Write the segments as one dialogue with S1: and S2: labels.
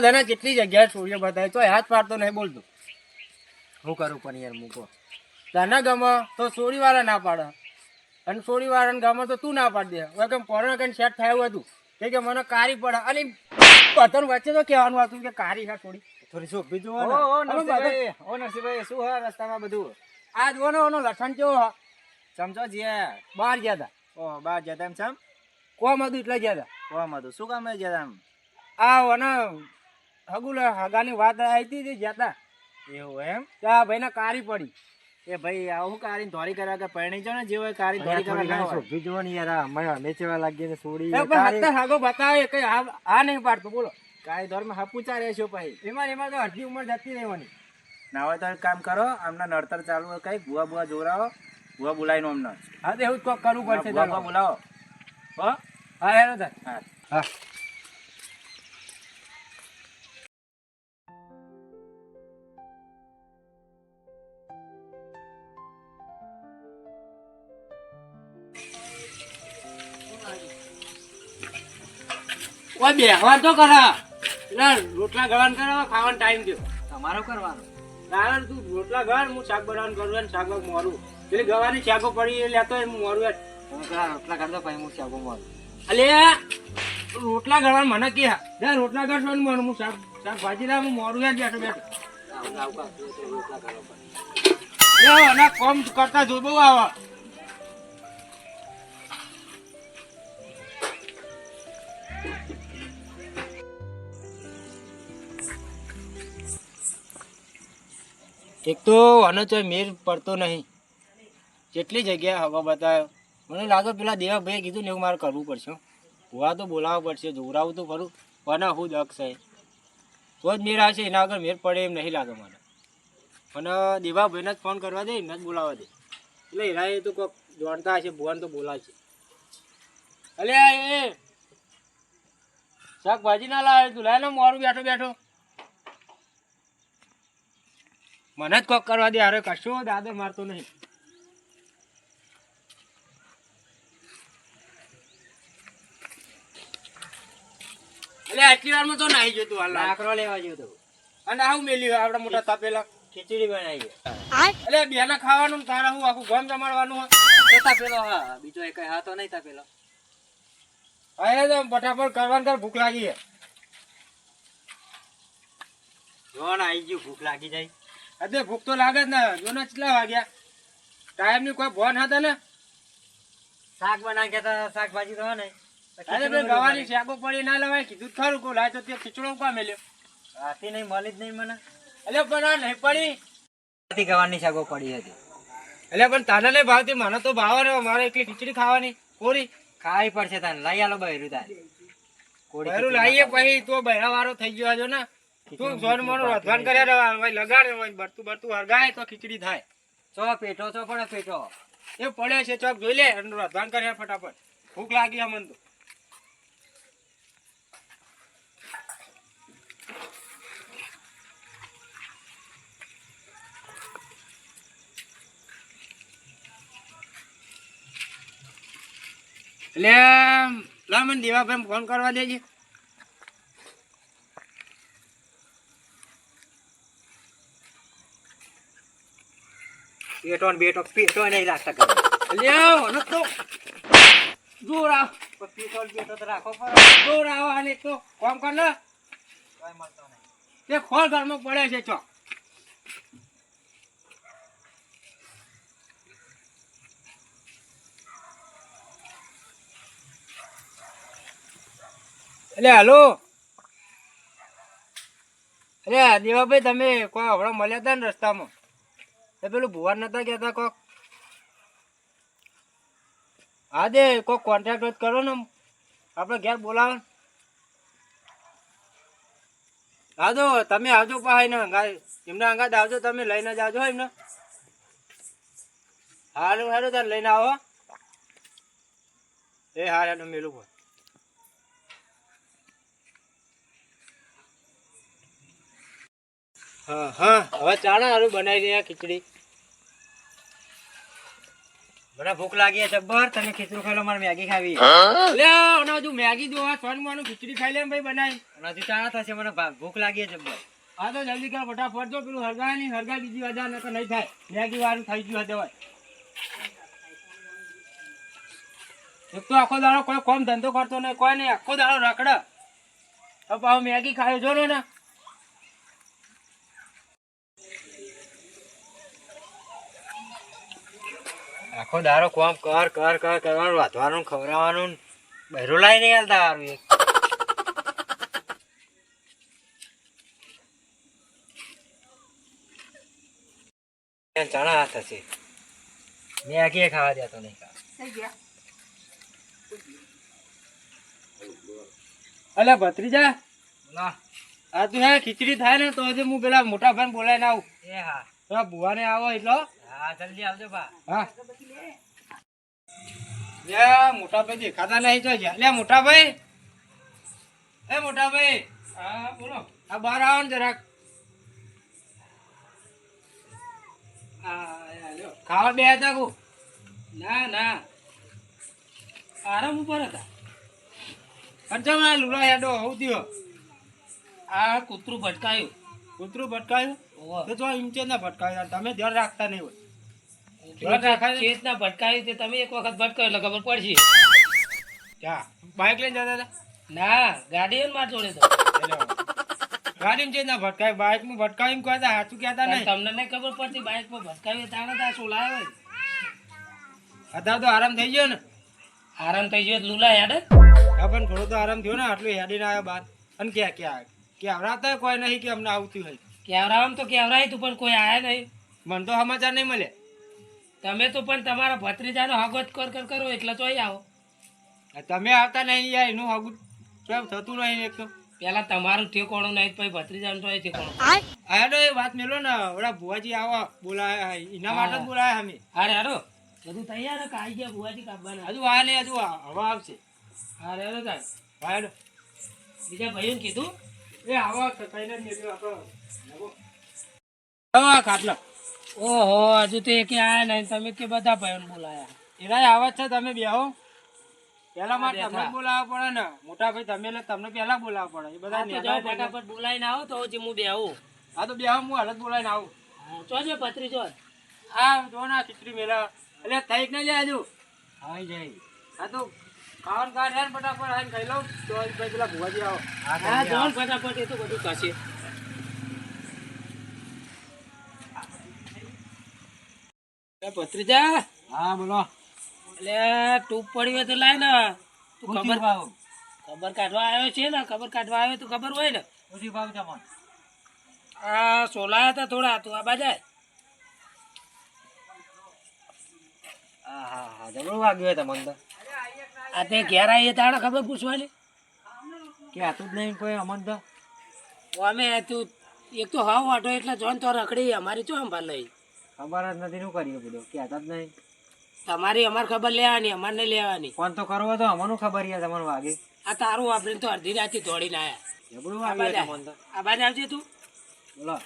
S1: તો તને કેટલી જગ્યાએ છોડીઓ બતાવી? તો હાથ પાડતો નહીં બોલતો
S2: હું કરું પણ યાર મૂકો.
S1: તને ગમે તો સોરીવાળા ના પાડે. અને સોરીવાળાને ગમે તો તું ના પાડી દે. હવે કેમ પોરણ કઈ સેટ થયું હતું? કે કે મને કારી પડે. અને પતન વચ્ચે તો કહેવાનું હતું કે કારી હા થોડી
S2: થોડી શું જુઓ
S1: ઓ, નરસિંહભાઈ,
S2: ઓ નરસિંહભાઈ શું હા રસ્તામાં બધું?
S1: આ જોનો ઓનો લસણ કેવો હા
S2: ચમચો જ્યાં
S1: બહાર ગયા હતા
S2: ઓ બહાર ગયા હતા એમ ચમ?
S1: કોમ હતું એટલે ગયા હતા
S2: કોમ હતું શું કામ હતા એમ?
S1: આ ઓને હગુલ હગાની વાત આવી હતી તે ગયા
S2: એવું એમ?
S1: ત્યાં ભાઈને કારી પડી.
S2: એ ભાઈ આવું કારી ધોરી કરવા કે પરણી જો ને જે હોય કારી ધોરી કરવા ના હોય.
S3: શોભી ને યાર અમે અમે ચેવા લાગીએ ને સોડી
S1: એ પણ હત્તર હાગો બતાવે કઈ આ આ નહીં પાડતો બોલો.
S2: કારી ધોરમાં હપુચા રહેશો પછી?
S1: એમાં એમાં તો અડધી ઉંમર જતી રહેવાની.
S2: ના હોય તો એક કામ કરો આમના નડતર ચાલુ હોય કઈ ભૂવા ભૂવા જોરાવો ભૂવા બોલાવીને અમને
S1: હા તો એવું જ કોક કરવું પડશે
S2: ભૂવા બોલાવો. હો?
S1: હા હેલો તાર
S2: હા.
S1: હા. ઓય બેહવા તો કરા ના રોટલા ગળાન કરાવો ખાવાનો ટાઈમ થયો.
S2: તમારો કરવાનો.
S1: નારાયણ તું રોટલા ગળ હું શાક બનાવવાનું કરું ને શાક મોરું. એટલે ગવાની શાકો પડી એ લેતો હું મોરું
S2: રોટલા કરતો પછી હું શાકો મારું.
S1: અલે રોટલા ગળવાનું મને કે ના રોટલા ગળશો ને મને હું શાક શાકભાજી ના હું મોરું યાર બેઠો બેઠો. લે અને કોમ કરતા જો બહુ આવે. એક તો આનો તો મેર પડતો નહીં. જેટલી જગ્યાએ હવા બતાવ્યો મને લાગે પેલા દેવાભાઈએ કીધું ને એવું મારે કરવું પડશે. ભૂવા તો બોલાવવો પડશે જોરાવું તો ખરું. પણ હું દક્ષ છે તો જ મેર આવશે, એના આગળ મેર પડે એમ નહીં લાગે મને. અને દેવાભાઈને જ ફોન કરવા દે, એમને જ બોલાવવા દે. એટલે એના એ તો કોઈક દોડતા હશે, ભુવાને તો બોલાવશે. અલ્યા એ, શાકભાજી ના લાવે તું. લાય ને મારું બેઠો બેઠો. મને જ કોક કરવા દે અરે કશો દાદર મારતો નહીં. એટલે આટલી વારમાં તો નાહી જતું હાલ
S2: લાકડો લેવા જેવું તો.
S1: અને આવું મેલ્યું આપડા મોટા તાપેલા.
S2: ખીચડી બનાવી
S1: એટલે બેના ખાવાનું તારા હું આખું ગમ જમાડવાનું
S2: તાપેલો હા બીજો એક હાથો નહીં તાપેલો.
S1: હવે તો ફટાફટ કરવાનું તાર ભૂખ લાગી છે.
S2: જો ને આવી ગયું ભૂખ લાગી જાય.
S1: અરે ભૂખ તો લાગે જ ને. જો ને કેટલા વાગ્યા? ટાઈમની કોઈ ભોન હતા ને?
S2: શાક બનાવી કેતા શાકભાજી તો ને.
S1: અરે ભાઈ ગવાની શાકો પડી ના લેવાય. કીધું ખરું કો લાય તો તે ખીચડો કા મેલ્યો?
S2: રાતે નહીં મળી જ નહીં મને.
S1: એટલે પણ આ નહીં પડી.
S2: રાતે ગવાની શાકો પડી હતી.
S1: એટલે પણ તાને નહીં ભાવતી. મને તો ભાવે મારે એકલી ખીચડી ખાવાની. કોરી?
S2: ખાવી પડશે તને લઈ આલો બહેરું તારે.
S1: બહેરું લાવીએ પછી. તો બહેરા વાળો થઈ ગયો છો ને. તું સોન મોનો રધવાન કર્યા ભાઈ લગાડે હોય બરતું બરતું હરગાય તો ખીચડી થાય.
S2: ચો પેટો ચો પડે પેટો
S1: એ પડે છે ચોક જોઈ લે અને રધવાન કર્યા ફટાફટ. ભૂખ લાગી અમને તો. એટલે લા મને દેવાભાઈ ફોન કરવા દેજે.
S2: પેટો ને બેટો પેટો નહીં રાખતા કરે
S1: લ્યો ન તો. જોર આવ
S2: પણ પેટો ને બેટો તો રાખો પડે
S1: દૂર આવ અને તો. કોમ કર ને
S2: કઈ મળતો નહીં.
S1: તે ખોળ ઘરમાં પડે છે ચો. એટલે હાલો. અરે દેવાભાઈ તમે કોઈ હમણાં મળ્યા હતા ને રસ્તામાં? તો પેલું ભુવાન નતા કહેતા કોક? હા દે, કોક કોન્ટ્રાક્ટ કરો ને આપણે ઘેર બોલાવો. આવજો, તમે આવજો પાહી ને હંગા એમને હંગાત આવજો, તમે લઈને જ આવજો એમને. હારું હારું, તાર લઈને આવો. એ હાર એનું મેલું પણ હા હા, હવે ચાણા હારું બનાવી દે ખીચડી.
S2: મને ભૂખ લાગી જબ્બર તમે ખીચડું ખાઈ લો મારે મેગી ખાવી
S1: લે અને હજુ મેગી જો સોન માનું ખીચડી ખાઈ લે ભાઈ બનાવી.
S2: હજુ ચાણા થશે મને ભૂખ લાગી જબ્બર
S1: હા તો જલ્દી કર ફટાફટ જો પેલું હરગા નહીં હરગા બીજી હજાર નકર નહીં થાય. મેગી વાળું થઈ ગયું હશે હોય એક તો આખો દાડો કોઈ કોમ ધંધો કરતો નહીં કોઈ નહીં આખો દાડો રખડે. હવે પાછો મેગી ખાયો જો ને.
S2: આખો દારો કોમ કર કર કર કરવાનું વાંધવાનું ખવડાવવાનું. બહેરું લાઈ નહીં હાલતા હારું એક. ચણા હાથ હશે. મેગી ખાવા દેતો નહીં
S1: અલે ભત્રીજા
S2: ના.
S1: આ તું હે ખીચડી થાય ને તો હજુ હું પેલા મોટા ભાઈ બોલાઈને આવું.
S2: એ હા.
S1: ભુવાને આવો એટલો.
S2: હા જલ્દી આવજો બા.
S1: હા. લે મોટા દેખાતા નહીં તો લે મોટા ભાઈ એ મોટાભાઈ. હા બોલો. આ બહાર આવો ને જરાક. ખાવા બે હતા કુ? ના ના. આરામ ઉપર હતા. આ લુલા હેડો હું થયો. આ કૂતરું ભટકાયું. કૂતરું ભટકાયું? તો જો ઇંચે ના ભટકાયું તમે ધ્યાન રાખતા નહીં હોય.
S4: ના ભટકાવી તે તમે એક વખત ભટકાયો એટલે ખબર પડશે.
S1: ક્યાં? બાઇક લઈને જતા હતા?
S4: ના ગાડી માર જોડે તો.
S1: ગાડીમાં છે ના ભટકાય બાઇકમાં ભટકાવીને કોઈ હતા સાચું કહેતા નહીં.
S4: તમને નહીં ખબર પડતી બાઇકમાં ભટકાવી તાણે ત્યાં હોય?
S1: અત્યારે તો આરામ થઈ ગયો ને.
S4: આરામ થઈ ગયો લુલા યાદ
S1: હા પણ થોડો તો આરામ થયો ને આટલું હેડીને આવ્યા બાદ. અને ક્યાં ક્યાં? કેવરાતા કોઈ નહીં કે અમને આવતું હોય.
S4: કેવરામ તો કેવરાય તું પણ કોઈ આયા નહીં.
S1: મને તો સમાચાર નહીં મળે
S4: તમે તો પણ તમારા ભત્રીજાનો હગત કર કર કરો એટલે તો અહીં આવો
S1: તમે આવતા નહીં યાર એનું હગું કેમ થતું નહીં એક તો?
S4: પેલા તમારું ઠેકોણું નહીં પછી ભત્રીજાનું તો ઠેકોણું.
S1: આ એ વાત મેલો ને ઓલા ભુવાજી આવો બોલાયા એના માટે જ બોલાયા અમે.
S4: હારે હારો. બધું તૈયાર કે આવી ગયા ભુવાજી કાપવાના
S1: હજુ આ નહીં હજુ હવા આવશે.
S4: હારે હારો
S1: કાંઈ હેડો.
S4: બીજા ભાઈઓને કીધું?
S1: એ આવો થઈને જ આપણો. આવો ખાટલો.
S4: ઓહો હજુ તો એક આયા નહીં. તમે કે બધા ભાઈઓને બોલાયા.
S1: એના આવા છે તમે બેહો પેલા
S4: મારે
S1: તમને બોલાવવા પડે ને. મોટા ભાઈ તમે એટલે તમને પેલા બોલાવવા પડે. એ બધા નેતા
S4: ફટાફટ બોલાવીને આવો તો હજી હું બેહું
S1: હા તો બેહો હું હાલત બોલાવીને આવું.
S4: હા, ચોજે પત્રી ચો
S1: હા જો ના ખીચડી મેલા. એટલે થઈ જ નહીં જાય હજુ.
S2: હા જાય.
S1: હા તો ખાવાનું ખાવાનું ફટાફટ આવીને ખાઈ લઉં. તો ભાઈ પેલા ભુવાજી આવો.
S2: હા
S4: હા જો ફટાફટ એ તો બધું થશે ભત્રીજા?
S1: હા બોલો.
S4: એટલે ટૂપ પડી હોય તો લાય ને. તું ખબર ખબર કાઢવા આવ્યો છે ને? ખબર કાઢવા આવ્યો તો ખબર હોય ને?
S2: ઓછી ભાવ તમને
S4: આ સોલા હતા થોડા તું આ બાજાય
S2: હા હા હા જબરું વાગ્યું તમને તો.
S4: આ તે ઘેર આવીએ તાણે ખબર પૂછવાની?
S2: કે આતું જ નહીં કોઈ અમન તો.
S4: અમે તું એક તો હાવ વાટો એટલે જોન તો રખડી અમારી ચો સંભાળ લઈ?
S2: ખબર જ નથી શું કરીએ બધું કહેતા જ નહીં.
S4: તમારી અમારે ખબર લેવાની અમારે નહીં લેવાની.
S2: ફોન તો કરવો તો અમારું ખબર યાર તમને વાગે.
S4: આ તારું વાપરીને તો અડધી રાતથી દોડીને આયા.
S2: જબરું
S4: વાગે
S2: તમને તો.
S4: આ બાજુ આવજે તું.
S2: બોલો.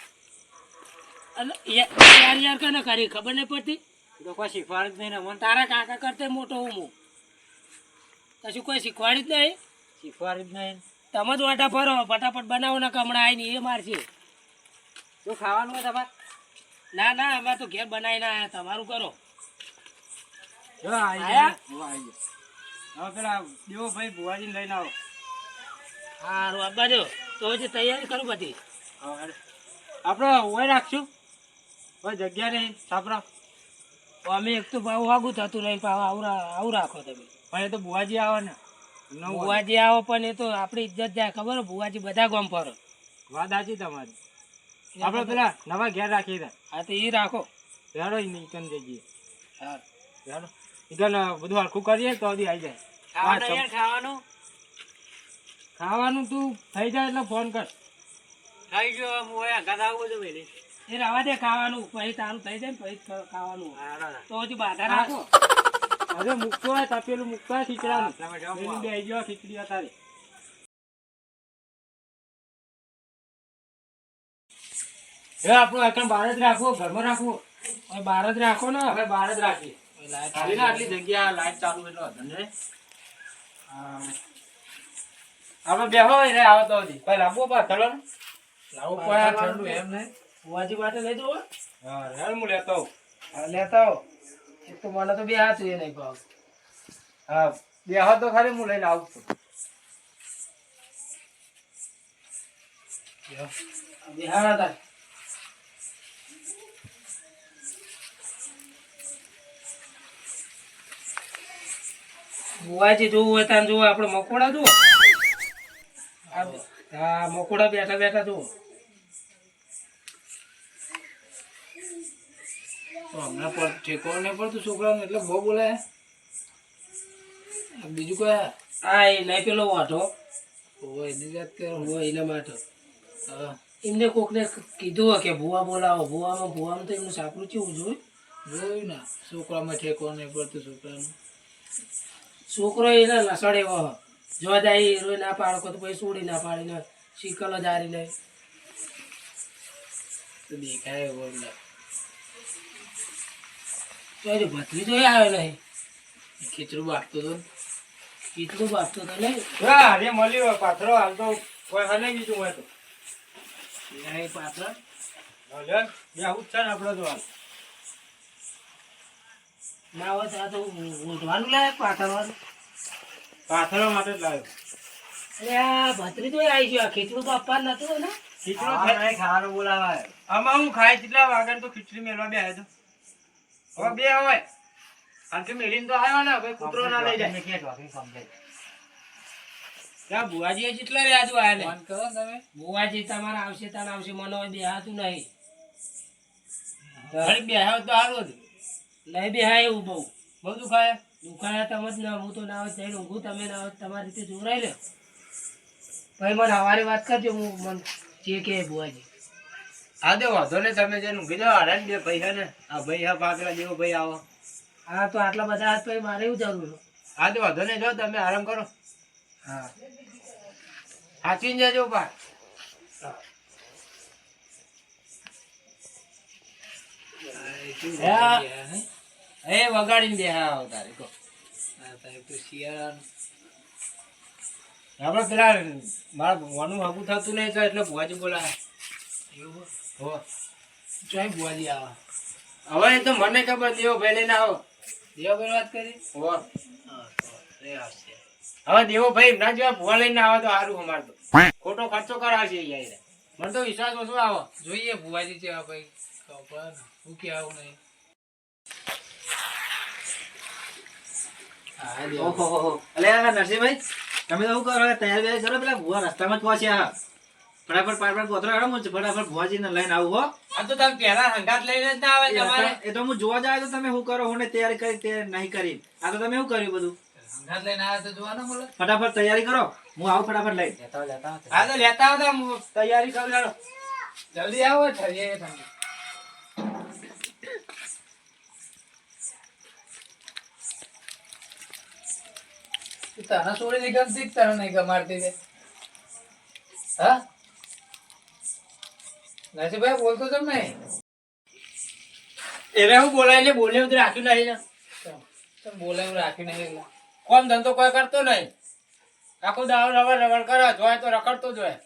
S4: યાર યાર કને કરી? ખબર નહીં પડતી?
S2: તો કોઈ શીખવાડે જ નહીં મને
S4: તારા કાકા કરતે મોટો હું હું. કશું કોઈ શીખવાડી જ નહીં?
S2: શીખવાડી જ નહીં.
S4: તમે જ વાટા ફરો ફટાફટ બનાવો ને કમણા આવીને એ મારશે.
S2: શું ખાવાનું હોય તમારે?
S4: ના ના અમે તો ઘેર બનાવીને આયા તમારું કરો.
S1: હવે પેલા દેવો ભાઈ ભુવાજીને લઈને આવો.
S4: સારું આપવા બાજુ તો હજી તૈયારી કરું બધી.
S1: આપણે ઓય રાખશું? કોઈ જગ્યા નહીં? સાપરા?
S4: અમે એક તો ભાવ વાગું થતું નહીં પાવ આવું આવું રાખો તમે.
S1: પણ એ તો ભુવાજી આવે ને.
S4: ભુવાજી આવો પણ એ તો આપણી ઇજ્જત જાય. ખબર? ભુવાજી બધા ગામ પર.
S1: વાત સાચી તમારી. આપણે પેલા નવા ઘેર રાખીએ દે
S4: હા તો એ રાખો.
S1: હેડો નીકન જઈએ.
S4: હા.
S1: હેડો ઈકન બધું હરખું કરીએ તો હજી આવી જાય.
S4: ખાવાનું
S1: ખાવાનું? તું થઈ જાય એટલે ફોન કર.
S2: થઈ ગયો હું ઘર આવું બધું વેલી
S4: એ રવા દે ખાવાનું. પછી તારું થઈ જાય ને પછી ખાવાનું તો હજી બાધા રાખો.
S1: હવે મૂકતો હોય તપેલું મૂકતો હોય ખીચડાનું.
S2: તમે જાઓ,
S1: એની બે જો ખીચડી અત્યારે. હવે આપણું બહાર જ રાખવું ઘરમાં રાખવું.
S4: હવે બહાર જ રાખો ને.
S1: હવે બહાર જ રાખીએ. ખાલી ના આટલી જગ્યા લાઈટ ચાલુ એટલે વાંધો. આપણે બેહો રે આવે તો હજી. ભાઈ લાંબો પાથરો ને
S4: લાવું પડે ઠંડુ એમ નહીં. બુવાજી માટે લઈ જવો.
S1: હા રે હું લેતો આવું.
S4: લેતા આવો. એક તો મને તો બે હાથ એ નહીં ભાવ.
S1: હા બેહો તો ખરી હું લઈને આવું છું.
S4: બે હારા બુવાજી જોવું હોય ત્યાં જુઓ આપણે મકોડા જુઓ. હા મકોડા બેઠા બેઠા જુઓ.
S5: હમણાં પણ ઠેકો નહીં પડતું છોકરાને એટલે બહુ બોલાય. બીજું કોઈ
S4: આ? એ નહીં પેલો વાંઢો.
S5: હોય એની
S4: હોય માટે.
S5: હા.
S4: એમને કોકને કીધું કે ભુવા બોલાવો. ભુવામાં ભુવામાં તો એમનું સાપરું કેવું જોયું.
S5: જોયું ને છોકરામાં ઠેકો નહીં પડતું છોકરાનું.
S4: છોકરો એને લસણ એવો. જો જાય એ રોય ના પાડકો તો પછી સોડી ના પાડીને શીકલ જ હારી લે
S5: તો દેખાય એવો એટલે
S4: તો એ ભત્રી તો આવ્યો નહીં.
S5: ખીચડું બાટતો તો.
S4: ખીચડું બાપતો તો નહીં.
S1: હા અરે મળ્યો પાથરો હાલ તો કોઈ હા નહીં બીજું હોય તો. હા, લે. બેહવું જ છે ને આપણે તો હાલ.
S4: ના હોય તો આ તો ઉઠવાનું લાયક પાથરવાનું.
S1: પાથરો માટે જ લાવ્યો
S4: અરે આ ભત્રી તો આવી આ ખીચડું તો આપવાનું નતું ને?
S1: ખીચડું ખાઈ ખાવાનું બોલાવાય. આમાં હું ખાઈ કેટલા વાગે તો ખીચડી મેળવા બે આવ્યો હવે બે હોય. કારણ કે મેળીને તો આવ્યો ને ભાઈ કૂતરો ના લઈ જાય.
S4: ત્યાં ભુવાજી જેટલા રહ્યા તું આયા
S5: ફોન કરો તમે.
S4: ભુવાજી તમારા આવશે તારા આવશે મને બે બેહાતું નહીં.
S1: બે આવ્યો તો હારું હતું
S4: નહીં બેહાય એવું બહુ.
S1: બહુ દુખાય
S4: દુખાયા તમે જ ના હું તો ના હોય જઈને ઊંઘું તમે ના હોય તમારી રીતે જોરાઈ લે ભાઈ મને હવારે વાત કરજો હું મન જે કે ભુવાજી
S1: હા દે વાંધો ને તમે જે ઊંઘી જાઓ આરામ ને બે પૈસા ને. આ ભાઈ હા પાકડા જેવો ભાઈ આવો.
S4: હા તો આટલા બધા હાથ ભાઈ મારે એવું જરૂર
S1: હા દે વાંધો ને જો તમે આરામ કરો.
S4: હા.
S1: સાચવીને જજો પા એ વગાડીને દે હા આવો તારે
S5: કો
S1: આપણે પેલા મારા ભણવાનું હગું થતું નહીં તો એટલે ભુવાજી બોલા
S5: એવું
S1: હો.
S5: ચાય બુઆજી આવા?
S1: હવે એ તો મને ખબર દેવો ભાઈ લઈને આવો
S5: દેવાભાઈ વાત કરી?
S1: હો.
S5: હા તો એ આવશે.
S1: હવે દેવો ભાઈ ના જેવા ભુવા લઈને આવે તો સારું અમારે તો. ખોટો ખર્ચો કરાવશે યાર મને તો વિશ્વાસ ઓછો આવો.
S5: જોઈએ ભુવાજી જેવા ભાઈ ખબર હું કે આવું નહીં હા દેવા
S6: ઓહો અલે નરસિંહભાઈ તમે તો કરો? તૈયાર બેયાર કરો પેલા ભુવા રસ્તામાં જ પહોંચ્યા. ફટાફટ પાટપટ પોતરો હેડો હું ફટાફટ ભુવાજીને લઈને આવું હો.
S1: આ તો તમે પહેલા હંગાત લઈને જ આવે તમારે.
S6: એ તો હું જોવા જાય તો તમે શું કરો? હું ને તૈયારી કરી તૈયાર નહીં કરી. આ તો તમે શું કર્યું બધું?
S5: સંઘાત લઈને આવ્યા તો જોવાના બોલે
S6: ફટાફટ તૈયારી કરો. હું આવું ફટાફટ લઈ
S1: હા તો લેતા આવતા હું તૈયારી કરી
S5: જલ્દી આવો ઠરીએ. તને છોડી નહીં ગમતી કે તને નહીં ગમાડતી છે હા? નરસિંહભાઈ બોલતો તમે
S1: એને હું બોલાવીને બોલે બધું રાખ્યું નહીં ને
S5: તમે બોલે હું રાખી નહીં કોણ
S1: કોમ ધંધો કોઈ કરતો નહીં. આખો દાવ રવડ રવડ કરે જોય તો રખડતો જોય.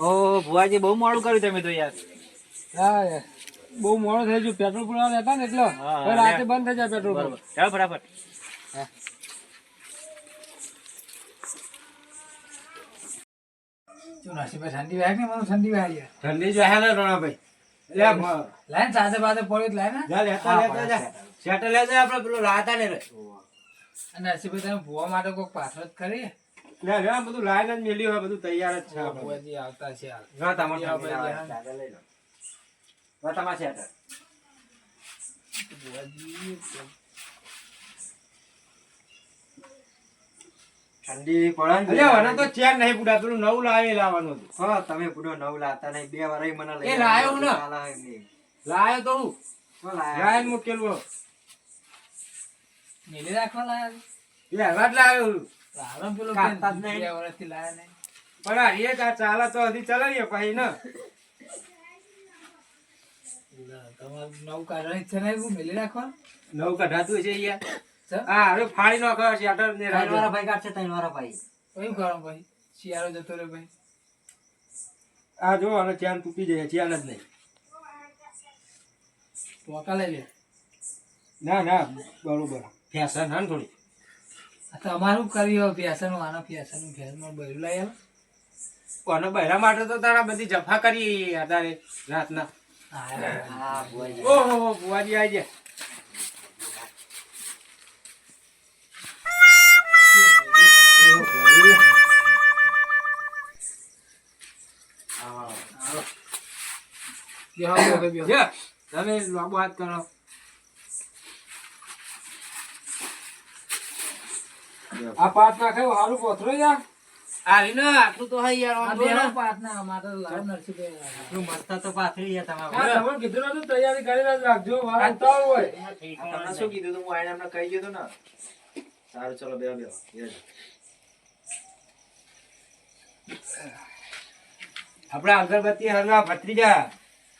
S6: ઓ ભુવાજી બહુ મોડું કર્યું તમે તો યાર.
S1: હા બહુ મોડો થઈ ગયો. પેટ્રોલ પુરાવા લેતા ને એટલે
S6: હા,
S1: રાતે બંધ થઈ જાય પેટ્રોલ
S6: બરોબર. ચાલો ફટાફટ.
S5: ઠંડી વાગે ને મને ઠંડી વાગે
S1: ઠંડી જો હે ને રોણાભાઈ. લે
S5: લાઈન સાથે પાસે પડ્યું લાઈન
S1: જા લેતા લેતા જા. શેટર લેતા આપણે પેલો રાતા ને. રે
S5: નરસિંહભાઈ તમે ભૂવા માટે કોઈ પાછળ જ કરી
S1: લે લે બધું લાઈન જ મેલ્યું હોય બધું તૈયાર જ છે આપણે.
S5: આવતા છે હાલ
S1: ના તમારે. લઈ લો. ના તમારે
S5: ભૂવાજી
S6: ઠંડી પડે
S1: અલ્યા વના તો ચેર નહીં પૂડા પેલું નવું લાવી લાવવાનું
S6: હા તમે પૂરો નવ લાતા નહીં બે વાર મને લઈ
S1: લાયો ને.
S6: લાયો
S1: તો હું
S6: લાયા?
S1: મૂકેલું હોય.
S5: રાખવા લાયા
S1: એ હવા જ લાવ્યો છું.
S5: પેલો
S1: કાઢતા જ
S5: બે
S1: નહીં.
S5: લાયા નહીં
S1: પણ આ રીએ કા ચાલે તો હજી ચલાવીએ પછી ને
S5: નવું કાઢવાની ઈચ્છા નહીં હું મેલી રાખવાનું
S6: નવું કઢાતું છે યાર હા હવે ફાડી નાખો શેટર ને
S2: ત્રણ ભાઈ કાઢશે ત્રણ વાળા ભાઈ
S5: કયું કરો ભાઈ? શિયાળો જતો રહ્યો ભાઈ.
S6: આ જો આનો ચેન તૂટી જાય ચેન જ નહીં.
S5: ટોકા લઈ લે.
S6: ના ના બરોબર. ફેશન હા ને થોડી.
S5: આ તો અમારું કર્યું ફેશન આના ફેશન ફેશન બહેરું લઈ
S6: કોનો બહેરા માટે તો તારા બધી જફા કરી અત્યારે રાતના. ઓહો બુવાજી આવી. લે, તમે લાંબો હાથ કરો આ પાત નાખે હારું પોથરો યાર
S1: આ રીને આટલું તો hay યાર
S5: આ
S1: આમ
S5: બેહો
S1: જો ને.
S5: પાટના, અમારે તો લાવો નરસિંહભાઈ
S2: મસ્ત તો પાથરી ગયા તમારે
S6: હા, તમને કીધું નતું તૈયારી કરીને જ રાખજો મારે ઉતાવળ હોય.
S7: તમને શું કીધું તું? હું આઈને એમને કહી ગયો તો ને. સારું ચલો બે બે
S1: આપણે અગરબત્તી હરવા ભત્રીજા.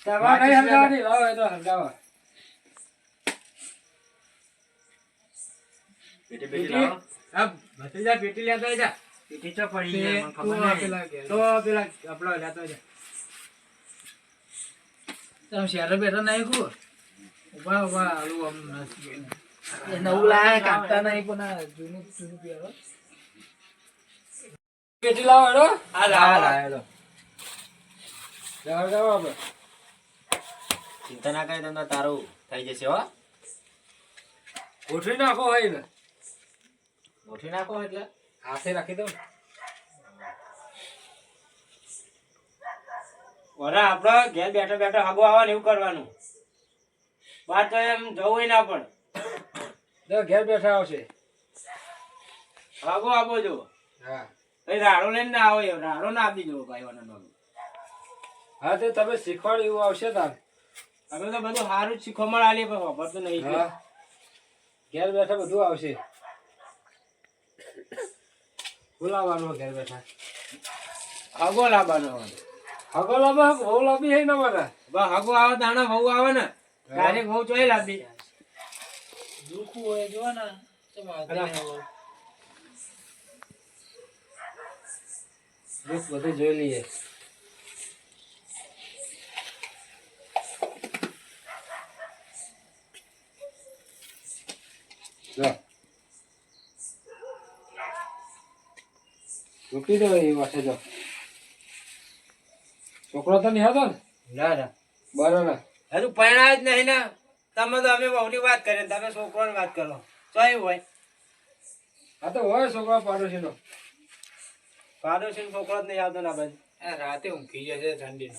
S6: તમારે નહીં હરગાવાની? લાવો એ તો હરગાવા.
S7: બેટી બેટી લાવો.
S1: ભત્રીજા પેટી લેતા જા
S2: પીઠી ચો પડી
S5: તે
S2: મને ખબર નહીં.
S1: તો પેલા આપણો લેતો જા
S5: તમે શહેરે બેઠા નહીં કહો ઊભા ઊભા આલું આમ નરસિંહભાઈને. નવું લાયા કાપતા નહીં પણ જૂનું જૂનું પહેરો
S6: પેટી લાવો હેડો.
S1: આ લાવા. લાવેલો
S6: હરગાવા આપણે.
S7: ચિંતા ના કરે તમને તારું થઈ જશે હો.
S6: ગોઠવી નાખો હોય ને
S7: ગોઠવી નાખો એટલે.
S6: હાથે રાખી દો
S1: વરા આપણે ઘેર બેઠા બેઠા હગો આવવાનું એવું કરવાનું. બાર તો એમ જવું ના પણ.
S6: ઘેર બેઠા આવશે.
S1: હગો આપો જો
S6: હા.
S1: રાડો લઈને ના આવો રાડો ના આપી દો ભાઈ
S6: હા તે તમે શીખવાડ એવું આવશે તાર.
S1: અમે તો બધું સારું શીખવા શીખવા આલી પણ વાપરતું નહીં
S6: ઘેર બેઠા બધું આવશે. બોલાવાનું ઘેર બેઠા.
S1: હગો લાવવાનો હોય.
S6: હગો લાંબા બહુ લાંબી હે ના મારા
S1: બસ હગો આવે દાણા બહુ આવે ને ડાયરેક્ટ બહુ ચોય લાવી
S5: દુખું હોય જો ને
S6: દુઃખ બધું જોઈ લઈએ જો મૂકી દો એ વાસે જો છોકરો તો નહીં હતો ને?
S1: ના ના.
S6: બરાબર.
S1: હજુ પરણાય જ નહીં ને. તમે તો અમે બહુની વાત કરીએ તમે છોકરોની વાત કરો. તો એવું હોય.
S6: હા તો હોય છોકરો પાડોશીનો.
S1: પાડોશી છોકરો જ નહીં આવતો ના બાજુ.
S5: આ રાતે ઊંઘી જશે ઠંડી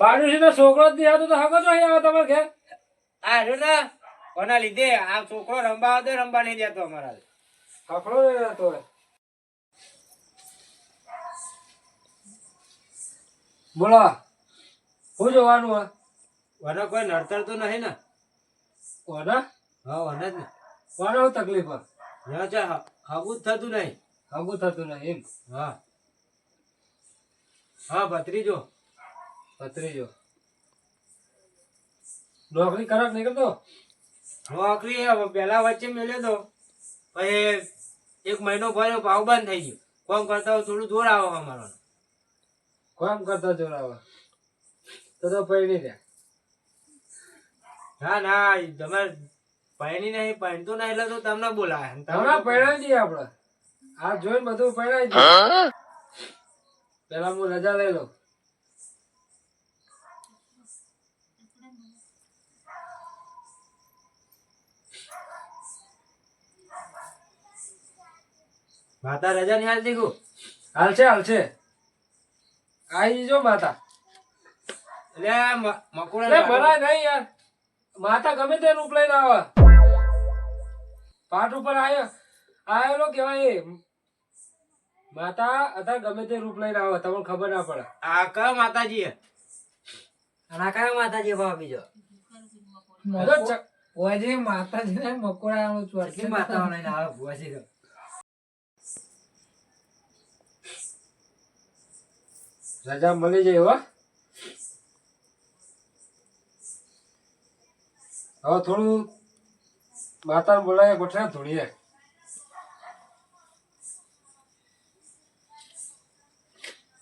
S6: પાડોશીનો છોકરો જ નહીં આવતો તો હકો તો અહીં આવે તમારે ઘેર?
S1: આ રહ્યો ને કોના લીધે? આ છોકરો રમવા આવતો રમવા નહીં દેતો અમારા.
S6: નહીં રહેતો બોલો શું જોવાનું હોય?
S1: વનો કોઈ નડતર તો નહીં ને?
S6: કોના
S1: હા વને જ ને.
S6: કોને હું તકલીફ
S1: ના ચા હગું થતું નહીં.
S6: હગું થતું નહીં એમ?
S1: હા. હા ભત્રીજો.
S6: ભત્રીજો. નોકરી ખરાબ નહીં કરતો?
S1: નોકરી પેલા વચ્ચે મેળ્યો તો પછી એક મહિનો ભર્યો ભાવ બંધ થઈ ગયો. કોમ કરતા હોય થોડું જોર આવે અમારો.
S6: કામ કરતા જોરાવા તો તો પૈણી રહ્યા.
S1: ના ના તમે પૈણી નહીં પૈણતો નહીં એટલે તો તમને બોલાય
S6: તમને પૈણાઈ દઈએ આપણે. આ જોઈને બધું પૈણાઈ દઈએ. પેલા હું રજા લઈ લઉં.
S1: માતા રજા ની હાલ નહીં હાલ છે
S6: હાલશે હાલશે. આઈ જો માતા.
S1: એટલે આ લે
S6: અરે નહીં યાર. માતા ગમે તે રૂપ લઈને આવે. પાઠ ઉપર આયો. આયેલો કેવાય એ. માતા અત્યારે ગમે તે રૂપ લઈને આવે તમને ખબર ના પડે.
S1: આ કયો માતાજી હે?
S2: અને આ કયો માતાજી ભાવ બીજો?
S6: બધો માતાજી
S5: ઓજે માતાજીને મકોડા
S2: કેટલી માતા લઈને આવે ભુવાજી
S6: રજા મળી જાય હો હવે થોડું માતા બોલાવીએ ગોઠવ્યા ધોળીએ.